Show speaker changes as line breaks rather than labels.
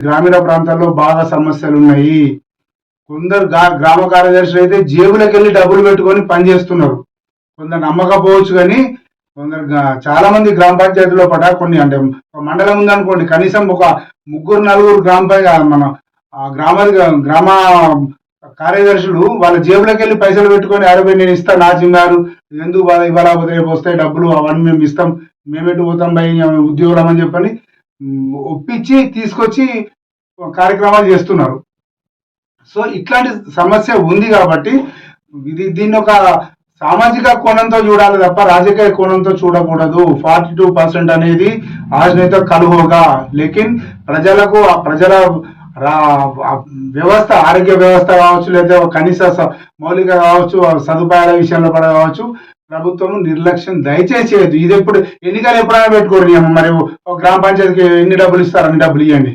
గ్రామీణ ప్రాంతాల్లో బాగా సమస్యలు ఉన్నాయి కొందరు గ్రామ కార్యదర్శులు అయితే జేబులకు వెళ్ళి డబ్బులు పెట్టుకొని పనిచేస్తున్నారు కొందరు నమ్మకపోవచ్చు కానీ కొందరు చాలా మంది గ్రామ పంచాయతీలో పట కొన్ని అంటే మండలం ఉందనుకోండి కనీసం ఒక ముగ్గురు నలుగురు గ్రామ మన ఆ గ్రామ గ్రామ కార్యదర్శులు వాళ్ళ జేబులకు వెళ్ళి పైసలు పెట్టుకొని అరవై నేను ఇస్తాను నా చిన్నారు ఎందుకు బాధ ఇవ్వలేకపోతే రేపు వస్తాయి డబ్బులు అవన్నీ మేము ఇస్తాం మేమెటు పోతాం భయ ఉద్యోగులం అని చెప్పని ఒప్పించి తీసుకొచ్చి కార్యక్రమాలు చేస్తున్నారు. సో ఇట్లాంటి సమస్య ఉంది కాబట్టి ఇది దీన్ని ఒక సామాజిక కోణంతో చూడాలి తప్ప రాజకీయ కోణంతో చూడకూడదు. ఫార్టీ టూ పర్సెంట్ అనేది ఆజ్ఞతో కలుహోగా. లేకిన్ ప్రజలకు ఆ ప్రజల వ్యవస్థ ఆరోగ్య వ్యవస్థ కావచ్చు లేదా కనీస మౌలిక కావచ్చు సదుపాయాల విషయంలో కూడా కావచ్చు ప్రభుత్వం నిర్లక్ష్యం దయచేసి చేయదు ఇది ఎప్పుడు ఎన్నికలు ఎప్పుడైనా పెట్టుకోరు మరి ఒక గ్రామ పంచాయతీకి ఎన్ని డబ్బులు ఇస్తారు? అన్ని డబ్బులు ఇవ్వండి